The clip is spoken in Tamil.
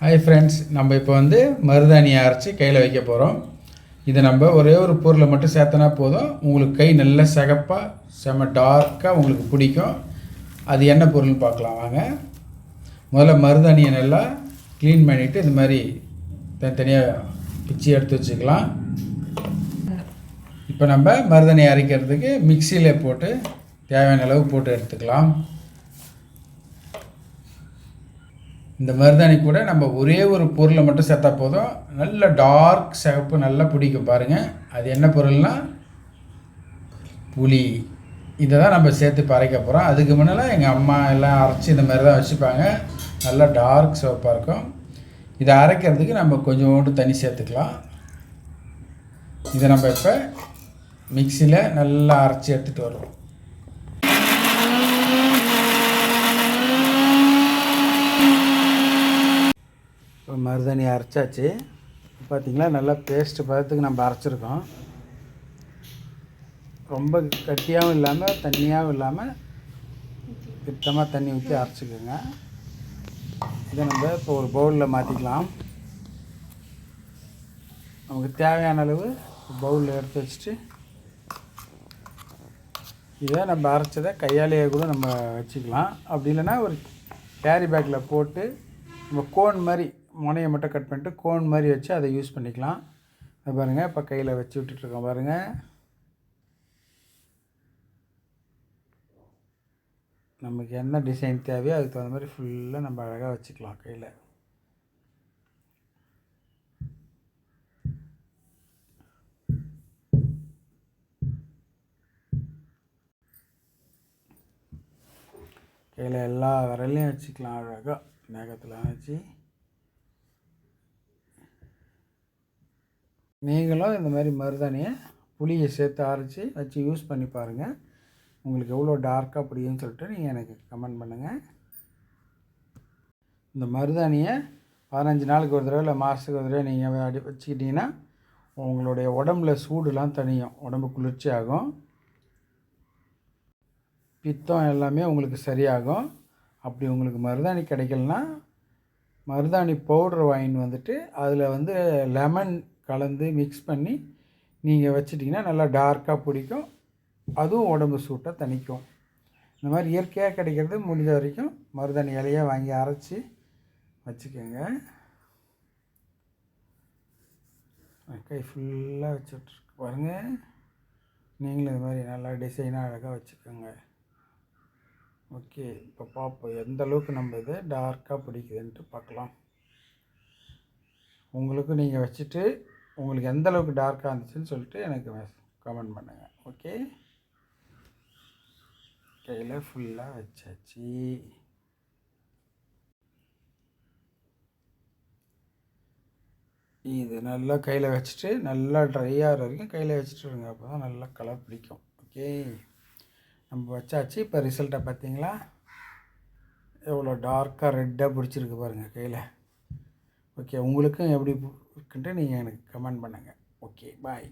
ஹாய் ஃப்ரெண்ட்ஸ் நம்ம இப்போ வந்து மருதாணியை அரைச்சி கையில் வைக்க போகிறோம் இதை நம்ம ஒரே ஒரு பொருளை மட்டும் சேர்த்தனா போதும். உங்களுக்கு கை நல்ல சிகப்பாக செம டார்க்காக உங்களுக்கு பிடிக்கும். அது என்ன பொருள்னு பார்க்கலாம் வாங்க. முதல்ல மருதாணியை நல்லா க்ளீன் பண்ணிவிட்டு இந்த மாதிரி தனித்தனியாக பிச்சு எடுத்து வச்சுக்கலாம். இப்போ நம்ம மருதாணியை அரைக்கிறதுக்கு மிக்சியில் போட்டு தேவையான அளவு போட்டு எடுத்துக்கலாம். இந்த மருதாணி கூட நம்ம ஒரே ஒரு பொருளை மட்டும் சேர்த்தா போதும். நல்ல டார்க் சிகப்பு நல்லா பிடிக்கும் பாருங்கள் அது என்ன பொருள்னால் புளி. இதை தான் நம்ம சேர்த்து இப்போ போகிறோம் அதுக்கு முன்னால் எங்கள் அம்மா எல்லாம் அரைச்சி இந்த மாதிரி தான் வச்சுப்பாங்க. நல்லா டார்க் சிவப்பாக இருக்கும். இதை அரைக்கிறதுக்கு நம்ம கொஞ்சோண்டு தண்ணி சேர்த்துக்கலாம். இதை நம்ம இப்போ மிக்சியில் நல்லா அரைச்சி எடுத்துகிட்டு வருவோம் இப்போ மருதாணி அரைச்சாச்சு. பார்த்திங்களா நல்லா பேஸ்ட்டு பதத்துக்கு நம்ம அரைச்சிருக்கோம். ரொம்ப கட்டியாகவும் இல்லாமல் தண்ணியாகவும் இல்லாமல் திட்டமாக தண்ணி ஊற்றி அரைச்சிக்கோங்க. இதை நம்ம இப்போ ஒரு பவுலில் மாற்றிக்கலாம் நமக்கு தேவையான அளவு பவுலில் எடுத்து வச்சுட்டு இதை நம்ம அரைச்சதை கையாலேயே கூட நம்ம வச்சுக்கலாம். அப்படி இல்லைன்னா ஒரு கேரி பேக்கில் போட்டு நம்ம கோன் மாதிரி முனையை மட்டும் கட் பண்ணிட்டு கோன் மாதிரி வச்சு அதை யூஸ் பண்ணிக்கலாம். அது பாருங்கள் இப்போ கையில் வச்சு விட்டுட்ருக்கோம் பாருங்கள் நமக்கு என்ன டிசைன் தேவையோ அதுக்கு தகுந்த மாதிரி ஃபுல்லாக நம்ம அழகாக வச்சுக்கலாம் கையில். கையில் எல்லா விரலையும் வச்சுக்கலாம் அழகாக மேகத்தில் வச்சு. நீங்களும் இந்த மாதிரி மருதாணியை புளியை சேர்த்து அரைச்சி வச்சு யூஸ் பண்ணி பாருங்கள் உங்களுக்கு எவ்வளோ டார்க்காக பிடிக்கும்னு சொல்லிட்டு நீங்கள் எனக்கு கமெண்ட் பண்ணுங்கள் இந்த மருதாணியை பதினஞ்சு நாளுக்கு ஒரு தடவை இல்லை மாதத்துக்கு ஒரு தடவை நீங்கள் அடி வச்சுக்கிட்டிங்கன்னா உங்களுடைய உடம்புல சூடுலாம் தனியும் உடம்பு குளிர்ச்சி ஆகும் பித்தம் எல்லாமே உங்களுக்கு சரியாகும். அப்படி உங்களுக்கு மருதாணி கிடைக்கலனா மருதாணி பவுடர் வாங்கின்னு வந்துட்டு அதில் வந்து லெமன் கலந்து மிக்ஸ் பண்ணி நீங்கள் வச்சிட்டிங்கன்னா நல்லா டார்க்காக பிடிக்கும். அதுவும் உடம்பு சூட்டை தணிக்கும். இந்த மாதிரி இயற்கையாக கிடைக்கிறது முடிஞ்ச வரைக்கும் மருதாணி இலையை வாங்கி அரைச்சி வச்சுக்கோங்க. கை ஃபுல்லாக வச்சுட்ருக்கு பாருங்கள் நீங்களும் இது மாதிரி நல்லா டிசைனாக அழகாக வச்சுக்கோங்க. ஓகே இப்போ பார்ப்போம். எந்த அளவுக்கு நம்ம இதை டார்க்காக பிடிக்குதுன்ட்டு பார்க்கலாம். உங்களுக்கு நீங்கள் வச்சுட்டு உங்களுக்கு எந்த அளவுக்கு டார்க்காக இருந்துச்சுன்னு சொல்லிட்டு எனக்கு கமெண்ட் பண்ணுங்கள் ஓகே கையில் ஃபுல்லாக வச்சாச்சு. இது நல்லா கையில் வச்சுட்டு நல்லா ட்ரை ஆகிற வரைக்கும் கையில் வச்சுட்டு இருங்க. அப்போ தான் நல்லா கலர் பிடிக்கும். ஓகே நம்ம வச்சாச்சு. இப்போ ரிசல்ட்டை பார்த்தீங்களா எவ்வளோ டார்க்காக ரெட்டாக பிடிச்சிருக்கு பாருங்கள் கையில். ஓகே உங்களுக்கும் எப்படி இருக்குன்ட்டு நீங்கள் எனக்கு கமெண்ட் பண்ணுங்கள் ஓகே பாய்